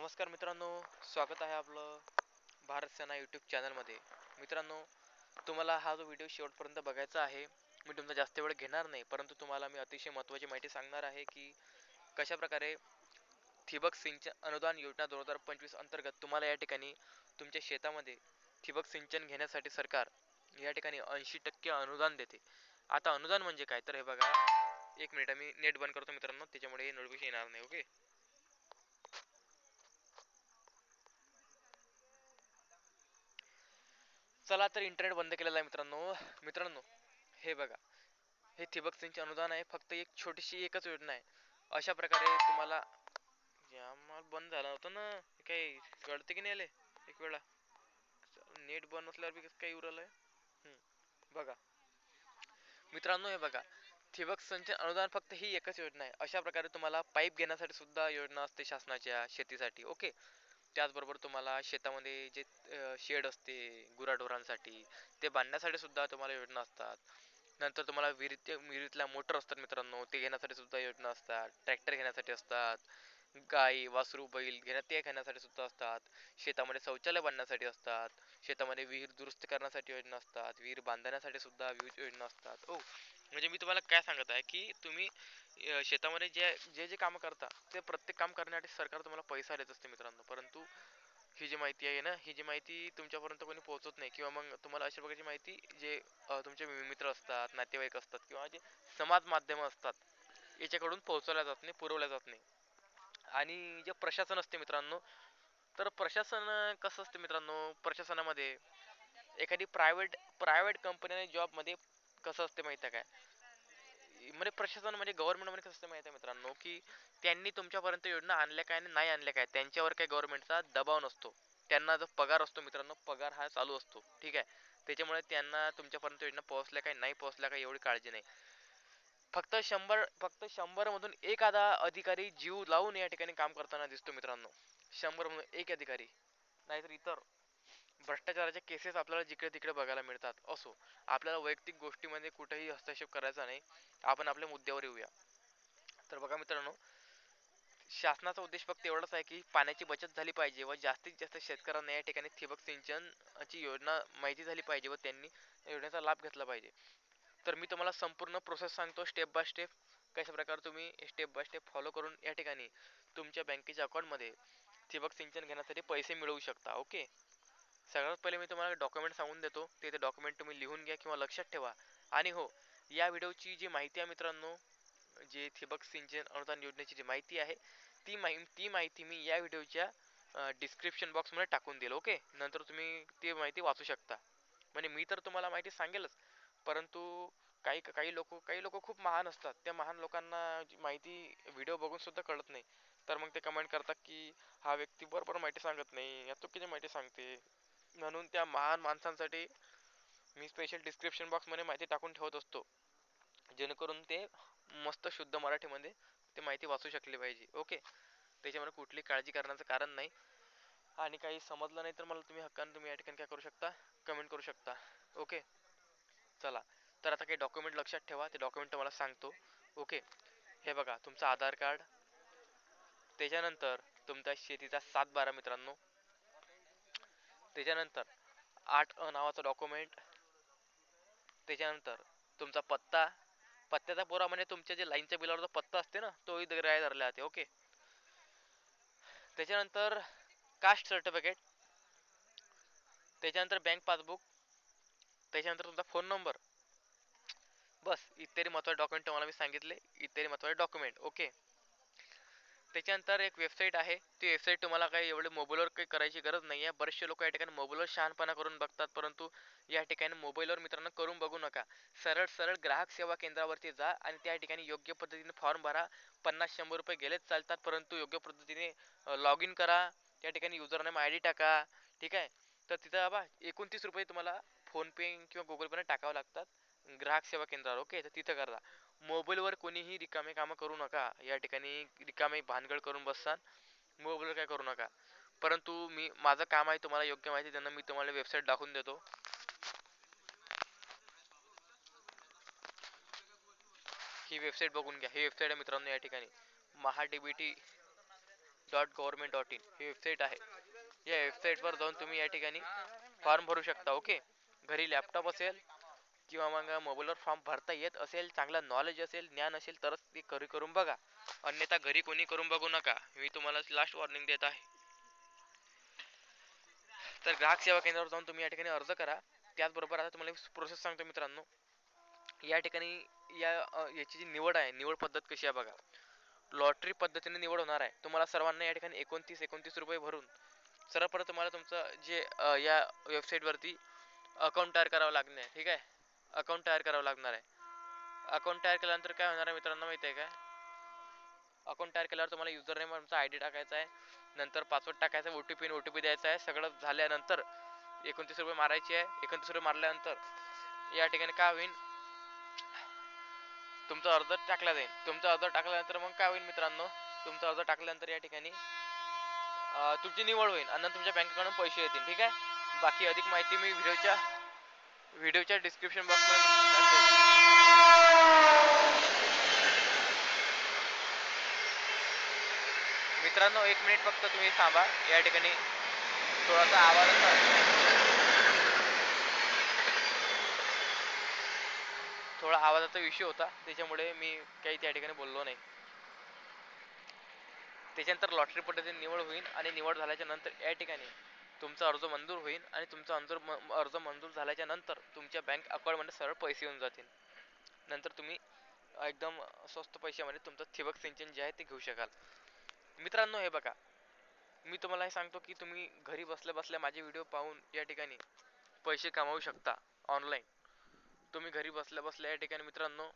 नमस्कार मित्रांनो स्वागत आहे आपलं भारत सेना यूट्यूब चॅनलमध्ये मित्रांनो तुम्हाला हा जो व्हिडिओ शेवटपर्यंत बघायचा आहे मी तुमचा जास्त वेळ घेणार नाही परंतु तुम्हाला मी अतिशय महत्त्वाची माहिती सांगणार आहे की कशाप्रकारे ठिबक सिंचन अनुदान योजना दोन हजार पंचवीस अंतर्गत तुम्हाला या ठिकाणी तुमच्या शेतामध्ये ठिबक सिंचन घेण्यासाठी सरकार या ठिकाणी ऐंशी टक्के अनुदान देते. आता अनुदान म्हणजे काय? तर हे बघा एक मिनिट मी नेट बंद करतो मित्रांनो त्याच्यामुळे नोटिफिकेशन येणार नाही ओके चला तर इंटरनेट बंद केलेला आहे मित्रांनो. मित्रांनो हे बघा. हे ठिबक सिंचन अनुदान आहे. फक्त एक छोटीशी एकच योजना आहे. अशा प्रकारे तुम्हाला या बंद झाला होता ना काही कळते की नाही आले? एक वेळा. नेट बंद असल्यावर बी काही उरलं आहे बघा. मित्रांनो हे बघा. ठिबक सिंचन अनुदान फक्त ही एकच योजना आहे. अशा प्रकारे तुम्हाला पाईप घेण्यासाठी सुद्धा योजना असते शासनाच्या शेतीसाठी. ओके? त्याचबरोबर तुम्हाला शेतामध्ये जे शेड असते गुराढोरांसाठी ते बांधण्यासाठी सुद्धा तुम्हाला योजना असतात. नंतर तुम्हाला विहिरीत विहिरीतल्या मोटर असतात मित्रांनो ते घेण्यासाठी सुद्धा योजना असतात. ट्रॅक्टर घेण्यासाठी असतात. गाई वासरू बैल घेण्या ते घेण्यासाठी सुद्धा असतात. शेतामध्ये शौचालय बांधण्यासाठी असतात. शेतामध्ये विहीर दुरुस्त करण्यासाठी योजना असतात विहीर बांधण्यासाठी सुद्धा विविध योजना असतात. ओ म्हणजे मी तुम्हाला काय सांगत आहे की तुम्ही शेतामध्ये जे जे जे कामं करता ते प्रत्येक काम करण्यासाठी सरकार तुम्हाला पैसा देत असते मित्रांनो. परंतु ही जी माहिती आहे ना ही जी माहिती तुमच्यापर्यंत कोणी पोहोचत नाही किंवा मग तुम्हाला अशा प्रकारची माहिती जे तुमचे मित्र असतात नातेवाईक असतात किंवा जे समाज माध्यमं असतात याच्याकडून पोहोचवल्या जात नाही पुरवल्या जात नाही. आणि जे प्रशासन असते मित्रांनो तर प्रशासन कसं असते मित्रांनो? प्रशासनामध्ये एखादी प्रायव्हेट प्रायव्हेट कंपनी जॉबमध्ये कसं असते माहिती आहे काय? म्हणजे प्रशासन म्हणजे गव्हर्नमेंटमध्ये कसं असते माहिती आहे मित्रांनो? की त्यांनी तुमच्यापर्यंत योजना आणल्या काय आणि नाही आणल्या काय? त्यांच्यावर काही गव्हर्नमेंटचा दबाव नसतो. त्यांना जो पगार असतो मित्रांनो पगार हा चालू असतो. ठीक आहे? त्याच्यामुळे त्यांना तुमच्यापर्यंत योजना पोहोचल्या काय नाही पोहोचल्या काय एवढी काळजी नाही. फक्त शंभर फक्त शंभरमधून एखादा अधिकारी जीव लावून या ठिकाणी काम करताना दिसतो मित्रांनो. शंभरमधून एक अधिकारी नाहीतर इतर. भ्रष्टाचाराच्या केसेस आपल्याला जिकडे तिकडे बघायला मिळतात. असो आपल्याला वैयक्तिक गोष्टीमध्ये कुठेही हस्तक्षेप करायचा नाही. आपण आपल्या मुद्द्यावर येऊया. तर बघा मित्रांनो शासनाचा उद्देश फक्त एवढाच आहे की पाण्याची बचत झाली पाहिजे व जास्तीत जास्त शेतकऱ्यांना या ठिकाणी ठिबक सिंचनची योजना माहिती झाली पाहिजे व त्यांनी योजनेचा लाभ घेतला पाहिजे. तर मी तुम्हाला संपूर्ण प्रोसेस सांगतो स्टेप बाय स्टेप कशा प्रकारे तुम्ही स्टेप बाय स्टेप फॉलो करून या ठिकाणी तुमच्या बँकेच्या अकाउंटमध्ये ठिबक सिंचन घेण्यासाठी पैसे मिळवू शकता ओके सगळ्यात पहिले मी तुम्हाला डॉक्युमेंट सांगून देतो ते ते डॉक्युमेंट तुम्ही लिहून घ्या किंवा लक्षात ठेवा. आणि हो या व्हिडिओची जी माहिती आहे मित्रांनो जे ठिबक सिंचन अनुदान योजनेची जी माहिती आहे ती माहि ती माहिती मी या व्हिडिओच्या डिस्क्रिप्शन बॉक्समध्ये टाकून देईल ओके नंतर तुम्ही ती माहिती वाचू शकता. म्हणजे मी तर तुम्हाला माहिती सांगेलच परंतु काही काही लोक काही लोक खूप महान असतात. त्या महान लोकांना माहिती व्हिडिओ बघून सुद्धा कळत नाही. तर मग ते कमेंट करतात की हा व्यक्ती बरोबर माहिती सांगत नाही या चुकीची माहिती सांगते. म्हणून त्या महान माणसांसाठी मी स्पेशल डिस्क्रिप्शन बॉक्समध्ये माहिती टाकून ठेवत असतो. जेणेकरून ते मस्त शुद्ध मराठीमध्ये ते माहिती वाचू शकली पाहिजे. ओके त्याच्यामध्ये कुठली काळजी करण्याचं कारण नाही. आणि काही समजलं नाही तर मला तुम्ही हक्काने तुम्ही या ठिकाणी काय करू शकता? कमेंट करू शकता. ओके चला. तर आता काही डॉक्युमेंट लक्षात ठेवा. ते डॉक्युमेंट मला सांगतो. ओके हे बघा. तुमचं आधार कार्ड त्याच्यानंतर तुमचा शेतीचा सात बारा मित्रांनो. त्याच्यानंतर आठ अ नावाचं डॉक्युमेंट त्याच्यानंतर तुमचा पत्ता. पत्त्याचा पुरा म्हणजे तुमच्या जे लाईनच्या बिलावरचा पत्ता असते ना तो ग्राह्य धरला जाते ओके त्याच्यानंतर कास्ट सर्टिफिकेट त्याच्यानंतर बँक पासबुक त्याच्यानंतर तुमचा फोन नंबर बस इत्यादी महत्त्वाचे डॉक्युमेंट तुम्हाला मी सांगितले. इत्यादी महत्त्वाचे डॉक्युमेंट ओके त्याच्यानंतर एक वेबसाईट आहे. ती वेबसाईट तुम्हाला काही एवढे मोबाईलवर काही करायची गरज नाही आहे बरेचसे लोक या ठिकाणी मोबाईलवर शहाणपणा करून बघतात परंतु या ठिकाणी मोबाईलवर मित्रांनो करून बघू नका. सरळ सरळ ग्राहक सेवा केंद्रावरती जा आणि त्या ठिकाणी योग्य पद्धतीने फॉर्म भरा. पन्नास शंभर रुपये गेलेच चालतात परंतु योग्य पद्धतीने लॉग इन करा. त्या ठिकाणी युजर नेम आय डी टाका. ठीक आहे? तर तिथं बाबा एकोणतीस रुपये तुम्हाला फोनपे किंवा गुगल पेने टाकावं लागतात. ग्राहक सेवा केंद्रावर. ओके? तर तिथं करा. मोबाईलवर कोणीही रिकामे कामं करू नका. या ठिकाणी रिकामे भानगड करून बससान मोबाईलवर काय करू नका. परंतु मी माझं काम आहे तुम्हाला योग्य माहिती देणं मी तुम्हाला वेबसाईट दाखवून देतो. ही वेबसाईट बघून घ्या. ही वेबसाईट आहे मित्रांनो या ठिकाणी. Maha D B T dot government dot in. He website आहे. या वेबसाईटवर जाऊन तुम्ही या ठिकाणी फॉर्म भरू शकता ओके? घरी लॅपटॉप असेल किंवा मग मोबाईलवर फॉर्म भरता येत असेल चांगलं नॉलेज असेल ज्ञान असेल तरच ते घरी करून बघा. अन्यथा घरी कोणी करून बघू नका. मी तुम्हाला लास्ट वॉर्निंग देत आहे. तर ग्राहक सेवा केंद्रावर जाऊन तुम्ही या ठिकाणी अर्ज करा. त्याचबरोबर आता तुम्हाला प्रोसेस सांगतो मित्रांनो. या ठिकाणी या याची जी निवड आहे निवड पद्धत कशी आहे बघा. लॉटरी पद्धतीने निवड होणार आहे. तुम्हाला सर्वांना या ठिकाणी एकोणतीस एकोणतीस रुपये भरून सर्वप्रथम तुम्हाला तुमचं जे या वेबसाईटवरती अकाउंट तयार करावं लागणार ठीक आहे? अकाउंट तयार करावं लागणार आहे. अकाउंट तयार केल्यानंतर काय होणार आहे मित्रांनो माहिती आहे काय अकाउंट तयार केल्यावर तुम्हाला युजर नेम तुमचा आय डी टाकायचा आहे. नंतर पासवर्ड टाकायचा O T P O T P द्यायचा आहे. सगळं झाल्यानंतर एकोणतीस रुपये मारायचे आहे. एकोणतीस रुपये मारल्यानंतर या ठिकाणी काय होईल तुमचा अर्ज टाकला जाईल. तुमचा अर्ज टाकल्यानंतर मग काय होईल मित्रांनो? तुमचा अर्ज टाकल्यानंतर या ठिकाणी तुमची निवड होईल. आणि तुमच्या बँकेकडून पैसे येतील. ठीक आहे? बाकी अधिक माहिती मी व्हिडिओच्या व्हिडिओच्या डिस्क्रिप्शन बॉक्समध्ये मित्रांनो एक मिनिट फक्त तुम्ही थांबा. या ठिकाणी थोडासा आवाज थोडा आवाजाचा विषय होता. त्याच्यामुळे मी काही त्या ठिकाणी बोललो नाही. त्याच्यानंतर लॉटरी पद्धतीने निवड होईल आणि निवड झाल्याच्यानंतर या ठिकाणी तुमचा अर्ज मंजूर होईल आणि तुमचा अंजूर म- अर्ज मंजूर झाल्याच्यानंतर तुमच्या बँक अकाउंटमध्ये सरळ पैसे येऊन जातील. नंतर तुम्ही एकदम स्वस्त पैशामध्ये तुमचं ठिबक सिंचन जे आहे ते घेऊ शकाल. मित्रांनो हे बघा. मी तुम्हाला हे सांगतो की तुम्ही घरी बसल्या बसल्या माझे व्हिडिओ पाहून या ठिकाणी पैसे कमावू शकता ऑनलाईन तुम्ही घरी बसल्या बसल्या या ठिकाणी मित्रांनो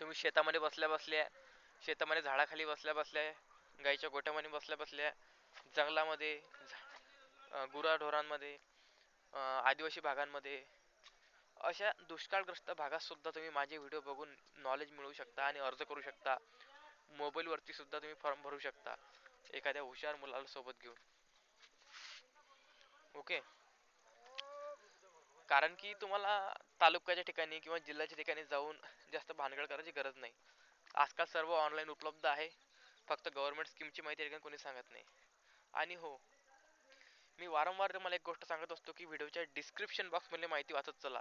तुम्ही शेतामध्ये बसल्या बसल्या शेतामध्ये झाडाखाली बसल्या बसल्या गाईच्या गोठ्यामध्ये बसल्या बसल्या जंगलामध्ये झा- गुराढोरांमध्ये आदिवासी भागांमध्ये अशा दुष्काळग्रस्त भागात सुद्धा तुम्ही माझे व्हिडिओ बघून नॉलेज मिळवू शकता आणि अर्ज करू शकता. मोबाईलवरती सुद्धा तुम्ही फॉर्म भरू शकता. एखाद्या हुशार मुलाला सोबत घेऊन. ओके कारण की तुम्हाला तालुक्याच्या ठिकाणी किंवा जिल्ह्याच्या ठिकाणी जाऊन जास्त भानगड करायची गरज नाही. आजकाल सर्व ऑनलाईन उपलब्ध आहे. फक्त गव्हर्नमेंट स्कीमची माहिती ठिकाणी कोणी सांगत नाही. आणि हो मी वारंवार तुम्हाला एक गोष्ट सांगत असतो की व्हिडिओच्या डिस्क्रिप्शन बॉक्समधली माहिती वाचत चला.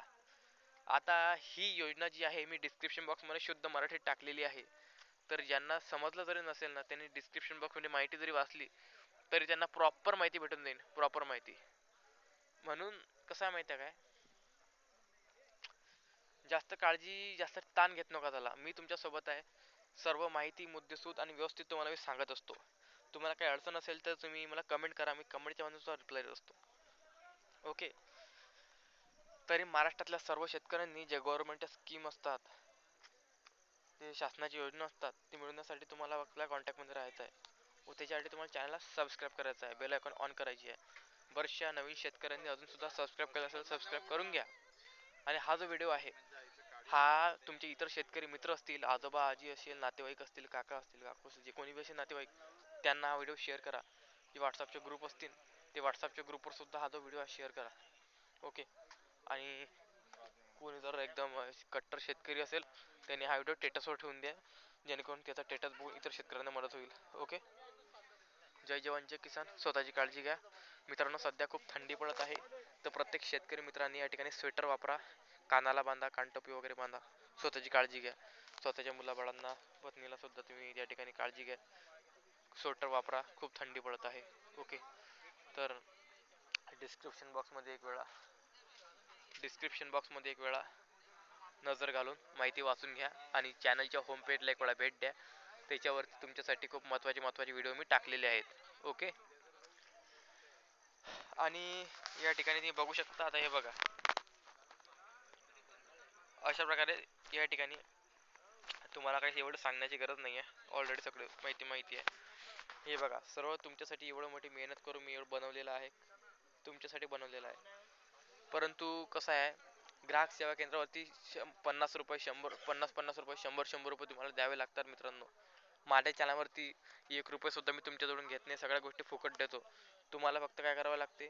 आता ही योजना जी आहे मी डिस्क्रिप्शन बॉक्समध्ये शुद्ध मराठीत टाकलेली आहे. तर ज्यांना समजलं जरी नसेल ना त्यांनी डिस्क्रिप्शन बॉक्समध्ये माहिती जरी वाचली तरी त्यांना प्रॉपर माहिती भेटून जाईल. प्रॉपर माहिती. म्हणून कसं आहे माहिती आहे काय? जास्त काळजी जास्त ताण घेत नका त्याला. मी तुमच्यासोबत आहे. सर्व माहिती मुद्देसूद आणि व्यवस्थित तुम्हाला मी सांगत असतो. तुम्हाला काही अडचण असेल तर तुम्ही मला कमेंट करा. मी कमेंटच्या मधून रिप्लाय असतो. ओके तरी महाराष्ट्रातल्या सर्व शेतकऱ्यांनी जे गव्हर्नमेंटच्या स्कीम असतात ते शासनाची योजना असतात ती मिळवण्यासाठी तुम्हाला आपल्या कॉन्टॅक्टमध्ये राहायचं आहे व त्याच्यासाठी तुम्हाला चॅनलला सबस्क्राईब करायचं आहे बेल आयकॉन ऑन करायची आहे. बऱ्याचशा नवीन शेतकऱ्यांनी अजून सुद्धा सबस्क्राईब केलं असेल सबस्क्राईब करून घ्या. आणि हा जो व्हिडिओ आहे हा तुमचे इतर शेतकरी मित्र असतील आजोबा आजी असेल नातेवाईक असतील काका असतील काकू असतील जे कोणी बी असेल नातेवाईक त्यांना हा व्हिडिओ शेअर करा. जे व्हॉट्सअपचे ग्रुप असतील ते व्हॉट्सअपच्या ग्रुपवर सुद्धा हा जो व्हिडिओ शेअर करा. ओके आणि कोणी जर एकदम कट्टर शेतकरी असेल त्याने हा व्हिडिओ टेटसवर ठेवून द्या. जेणेकरून त्याचा टेटस बघून इतर शेतकऱ्यांना मदत होईल. ओके जय जवान जय किसान. स्वतःची काळजी घ्या. मित्रांनो सध्या खूप थंडी पडत आहे. तर प्रत्येक शेतकरी मित्रांनी या ठिकाणी स्वेटर वापरा. कानाला बांधा कानटोपी वगैरे बांधा. स्वतःची काळजी घ्या. स्वतःच्या मुलाबाळांना पत्नीला सुद्धा तुम्ही या ठिकाणी काळजी घ्या. स्वेटर वापरा. खूप थंडी पडत आहे. ओके तर डिस्क्रिप्शन बॉक्समध्ये एक वेळा. डिस्क्रिप्शन बॉक्समध्ये एक वेळा नजर घालून माहिती वाचून घ्या आणि चॅनलच्या होम पेजला एक वेळा भेट द्या. त्याच्यावरती तुमच्यासाठी खूप महत्त्वाचे महत्त्वाचे व्हिडिओ मी टाकलेले आहेत. ओके आणि या ठिकाणी तुम्ही बघू शकता आता हे बघा. अशा प्रकारे या ठिकाणी तुम्हाला काही एवढं सांगण्याची गरज नाही आहे ऑलरेडी सगळं माहिती माहिती आहे. हे बघा सर्व तुमच्यासाठी एवढं मोठी मेहनत करून मी एवढं बनवलेलं आहे. तुमच्यासाठी बनवलेलं आहे. परंतु कसं आहे ग्राहक सेवा केंद्रावरती पन्नास रुपये शंभर पन्नास पन्नास रुपये शंभर शंभर रुपये तुम्हाला द्यावे लागतात मित्रांनो. माझ्या चॅनलवरती एक रुपये सुद्धा मी तुमच्याजवळून घेत नाही सगळ्या गोष्टी फुकट देतो. तुम्हाला फक्त काय करावं लागते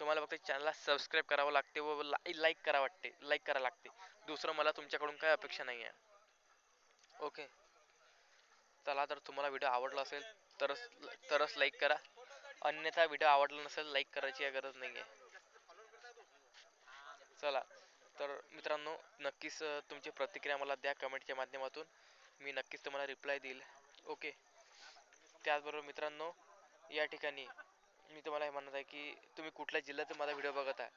तुम्हाला फक्त चॅनलला सबस्क्राईब करावं लागते व लाईक करावं वाटते लाईक करावं लागते. दुसरं मला तुमच्याकडून काय अपेक्षा नाही आहे ओके. चला तर तुम्हाला व्हिडिओ आवडला असेल तरच तरच लाईक करा. अन्यथा व्हिडिओ आवडला नसेल लाईक करायची गरज नाही आहे चला तर मित्रांनो नक्कीच तुमची प्रतिक्रिया मला द्या कमेंटच्या माध्यमातून. मी नक्कीच तुम्हाला रिप्लाय देईल. ओके त्याचबरोबर मित्रांनो या ठिकाणी मी तुम्हाला हे म्हणत आहे की तुम्ही कुठल्या जिल्ह्यातून माझा व्हिडिओ बघत आहे?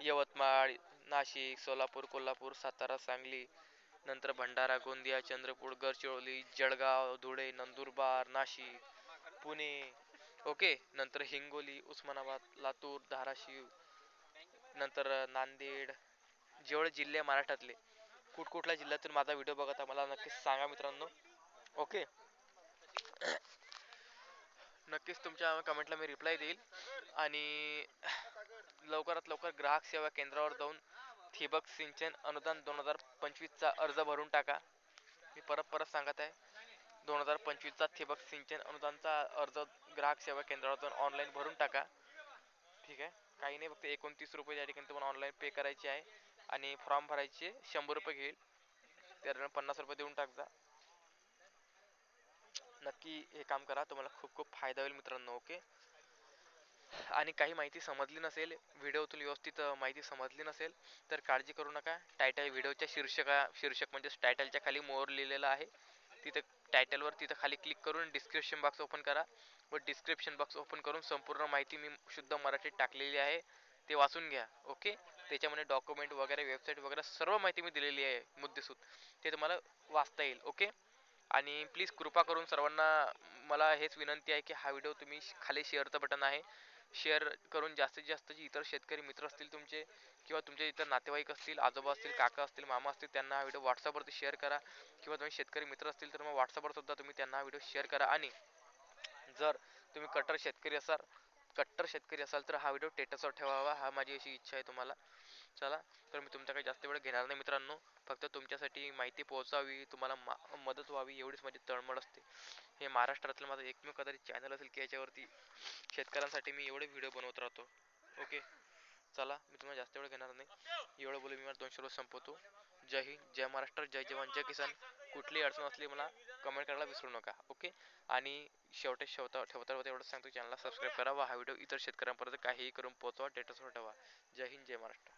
यवतमाळ नाशिक सोलापूर कोल्हापूर सातारा सांगली नंतर भंडारा गोंदिया चंद्रपूर गडचिरोली जळगाव धुळे नंदुरबार नाशिक पुणे ओके नंतर हिंगोली उस्मानाबाद लातूर धाराशिव नंतर नांदेड जेवढे जिल्हे महाराष्ट्रातले कुठकुठल्या जिल्ह्यातून माझा व्हिडिओ बघत मला नक्कीच सांगा मित्रांनो ओके? नक्कीच तुमच्या कमेंटला मी रिप्लाय देईल आणि लवकरात लवकर ग्राहक सेवा केंद्रावर जाऊन ठिबक सिंचन अनुदान दोन हजार पंचवीसचा अर्ज भरून टाका. मी परत परत सांगत आहे दोन हजार पंचवीसचा ठिबक सिंचन अनुदानचा अर्ज ग्राहक सेवा केंद्रावर ऑनलाईन भरून टाका. ठीक आहे? काही नाही फक्त एकोणतीस रुपये या ठिकाणी तुम्हाला ऑनलाईन पे करायचे आहे आणि फॉर्म भरायचे शंभर रुपये घेईल. त्याला पन्नास रुपये देऊन टाक जा नक्की हे काम करा तुम्हाला खूप खूप फायदा होईल मित्रांनो ओके आणि काही माहिती समजली नसेल व्हिडिओतून व्यवस्थित माहिती समजली नसेल तर काळजी करू नका. टायटल व्हिडिओच्या शीर्षका शीर्षक म्हणजेच टायटलच्या खाली मोर लिहिलेलं आहे. तिथं टायटलवर तिथं खाली क्लिक करून डिस्क्रिप्शन बॉक्स ओपन करा. व डिस्क्रिप्शन बॉक्स ओपन करून संपूर्ण माहिती मी शुद्ध मराठीत टाकलेली आहे. ते वाचून घ्या ओके त्याच्यामध्ये डॉक्युमेंट वगैरे वेबसाईट वगैरे सर्व माहिती मी दिलेली आहे मुद्देसूद. ते तुम्हाला वाचता येईल ओके आणि प्लीज कृपा करून सर्वांना मला हेच विनंती आहे की हा व्हिडिओ तुम्ही खाली शेअरचं बटन आहे. शेअर करून जास्तीत जास्त जे इतर शेतकरी मित्र असतील तुमचे किंवा तुमचे इतर नातेवाईक असतील आजोबा असतील काका असतील मामा असतील त्यांना हा व्हिडिओ व्हॉट्सअपवरती शेअर करा. किंवा तुम्ही शेतकरी मित्र असतील तर मग व्हॉट्सअपवर सुद्धा तुम्ही त्यांना हा व्हिडिओ शेअर करा. आणि जर तुम्ही कट्टर शेतकरी असाल कट्टर शेतकरी असाल तर हा व्हिडिओ टेटसवर ठेवावा. हा माझी अशी इच्छा आहे तुम्हाला. चला तर मी तुमचा काही जास्त वेळ घेणार नाही मित्रांनो. फक्त तुमच्यासाठी माहिती पोहोचावी तुम्हाला मा मदत व्हावी एवढीच माझी तळमळ असते. हे महाराष्ट्रातलं माझं एकमेव कदाचित चॅनल असेल की याच्यावरती शेतकऱ्यांसाठी मी एवढे व्हिडिओ बनवत राहतो. ओके चला मी तुम्हाला जास्त वेळ घेणार नाही. एवढं बोलून मी मला दोनशे रोज संपवतो. जय हिंद जय महाराष्ट्र जय जवान जय किसान. कुठलीही अडचण असली मला कमेंट करायला विसरू नका. ओके आणि शेवटी शेवता ठेवता ठेवता एवढंच सांगतो चॅनलला सबस्क्राईब करा व हा व्हिडिओ इतर शेतकऱ्यांपर्यंत काहीही करून पोहोचवा डेटसवर ठेवा. जय हिंद जय महाराष्ट्र.